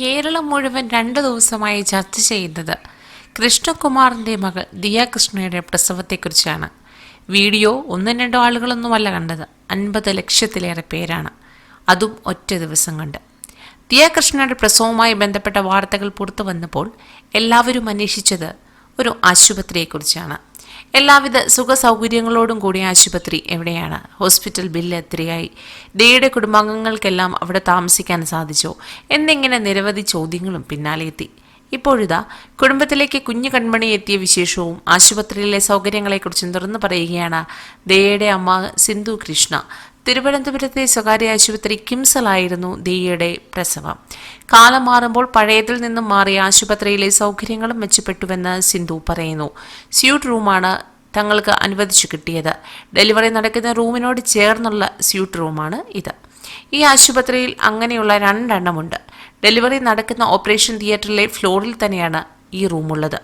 കേരളം മുഴുവൻ രണ്ട് ദിവസമായി ചർച്ച ചെയ്യുന്നത് കൃഷ്ണകുമാറിന്റെ മകൾ ദിയ കൃഷ്ണയുടെ പ്രസവത്തെക്കുറിച്ചാണ്. വീഡിയോ ഒന്നും രണ്ടോ ആളുകളൊന്നുമല്ല കണ്ടത്. അൻപത് ലക്ഷത്തിലേറെ പേരാണ്. അതും ഒറ്റ ദിവസം കണ്ട്. ദിയ കൃഷ്ണയുടെ പ്രസവവുമായി ബന്ധപ്പെട്ട വാർത്തകൾ പുറത്തു വന്നപ്പോൾ എല്ലാവരും അന്വേഷിച്ചത് ഒരു ആശുപത്രിയെക്കുറിച്ചാണ്. എല്ലാവിധ സുഖ സൗകര്യങ്ങളോടും കൂടിയ ആശുപത്രി എവിടെയാണ്? ഹോസ്പിറ്റൽ ബില്ല് എത്രയായി? ഡേയുടെ കുടുംബാംഗങ്ങൾക്കെല്ലാം അവിടെ താമസിക്കാൻ സാധിച്ചോ? എന്നിങ്ങനെ നിരവധി ചോദ്യങ്ങളും പിന്നാലെ എത്തി ഇപ്പോഴിതാ കുടുംബത്തിലേക്ക് കുഞ്ഞു കൺമണി എത്തിയ വിശേഷവും ആശുപത്രിയിലെ സൗകര്യങ്ങളെക്കുറിച്ചും തുറന്നു പറയുകയാണ് ദയയുടെ അമ്മ സിന്ധു കൃഷ്ണ. തിരുവനന്തപുരത്തെ സ്വകാര്യ ആശുപത്രി കിംസലായിരുന്നു ദിയയുടെ പ്രസവം. കാലം മാറുമ്പോൾ പഴയതിൽ നിന്നും മാറിയ ആശുപത്രിയിലെ സൗകര്യങ്ങളും മെച്ചപ്പെട്ടുവെന്ന് സിന്ധു പറയുന്നു. സ്യൂട്ട് റൂമാണ് തങ്ങൾക്ക് അനുവദിച്ചു കിട്ടിയത്. ഡെലിവറി നടക്കുന്ന റൂമിനോട് ചേർന്നുള്ള സ്യൂട്ട് റൂമാണ് ഇത്. ഈ ആശുപത്രിയിൽ അങ്ങനെയുള്ള രണ്ടെണ്ണമുണ്ട്. ഡെലിവറി നടക്കുന്ന ഓപ്പറേഷൻ തിയേറ്ററിലെ ഫ്ലോറിൽ തന്നെയാണ് ഈ റൂമുള്ളത്.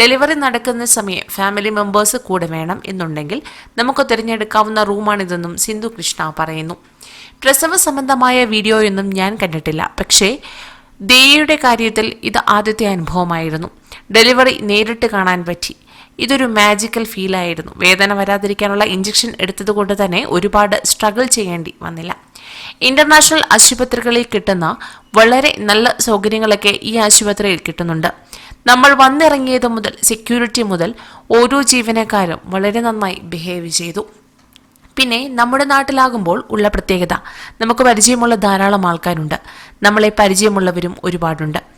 ഡെലിവറി നടക്കുന്ന സമയം ഫാമിലി മെമ്പേഴ്സ് കൂടെ വേണം എന്നുണ്ടെങ്കിൽ നമുക്ക് തിരഞ്ഞെടുക്കാവുന്ന റൂമാണിതെന്നും സിന്ധു കൃഷ്ണ പറയുന്നു. പ്രസവ സംബന്ധമായ വീഡിയോയൊന്നും ഞാൻ കണ്ടിട്ടില്ല. പക്ഷേ ദേയുടെ കാര്യത്തിൽ ഇത് ആദ്യത്തെ അനുഭവമായിരുന്നു. ഡെലിവറി നേരിട്ട് കാണാൻ പറ്റി. ഇതൊരു മാജിക്കൽ ഫീൽ ആയിരുന്നു. വേദന വരാതിരിക്കാനുള്ള ഇഞ്ചക്ഷൻ എടുത്തതുകൊണ്ട് തന്നെ ഒരുപാട് സ്ട്രഗിൾ ചെയ്യേണ്ടി വന്നില്ല. ഇന്റർനാഷണൽ ആശുപത്രികളിൽ കിട്ടുന്ന വളരെ നല്ല സൗകര്യങ്ങളൊക്കെ ഈ ആശുപത്രിയിൽ കിട്ടുന്നുണ്ട്. നമ്മൾ വന്നിറങ്ങിയത് മുതൽ സെക്യൂരിറ്റി മുതൽ ഓരോ ജീവനക്കാരും വളരെ നന്നായി ബിഹേവ് ചെയ്തു. പിന്നെ നമ്മുടെ നാട്ടിലാകുമ്പോൾ ഉള്ള പ്രത്യേകത നമുക്ക് പരിചയമുള്ള ധാരാളം ആൾക്കാരുണ്ട്. നമ്മളെ പരിചയമുള്ളവരും ഒരുപാടുണ്ട്.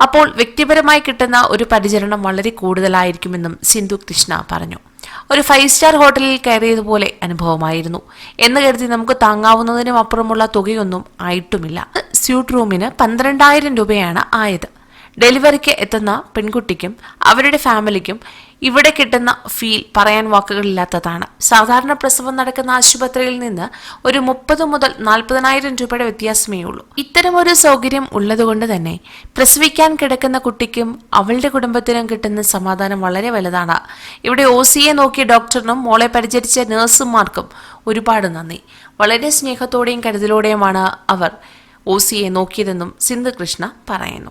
അപ്പോൾ വ്യക്തിപരമായി കിട്ടുന്ന ഒരു പരിചരണം വളരെ കൂടുതലായിരിക്കുമെന്നും സിന്ധു കൃഷ്ണ പറഞ്ഞു. ഒരു ഫൈവ് സ്റ്റാർ ഹോട്ടലിൽ കയറിയതുപോലെ അനുഭവമായിരുന്നു. എന്ന് കരുതി നമുക്ക് താങ്ങാവുന്നതിനും അപ്പുറമുള്ള തുകയൊന്നും ആയിട്ടുമില്ല. സ്യൂട്ട് റൂമിന് പന്ത്രണ്ടായിരം രൂപയാണ് ആയത്. ഡെലിവറിക്ക് എത്തുന്ന പെൺകുട്ടിക്കും അവരുടെ ഫാമിലിക്കും ഇവിടെ കിട്ടുന്ന ഫീൽ പറയാൻ വാക്കുകളില്ലാത്തതാണ്. സാധാരണ പ്രസവം നടക്കുന്ന ആശുപത്രിയിൽ നിന്ന് ഒരു മുപ്പത് മുതൽ നാൽപ്പതിനായിരം രൂപയുടെ വ്യത്യാസമേ ഉള്ളൂ. ഇത്തരം ഒരു സൗകര്യം ഉള്ളതുകൊണ്ട് തന്നെ പ്രസവിക്കാൻ കിടക്കുന്ന കുട്ടിക്കും അവളുടെ കുടുംബത്തിനും കിട്ടുന്ന സമാധാനം വളരെ വലുതാണ്. ഇവിടെ ഒ സിയെ നോക്കിയ ഡോക്ടറിനും മോളെ പരിചരിച്ച നഴ്സുമാർക്കും ഒരുപാട് നന്ദി. വളരെ സ്നേഹത്തോടെയും കരുതലോടെയുമാണ് അവർ ഒ സിയെ നോക്കിയതെന്നും സിന്ധു കൃഷ്ണ പറയുന്നു.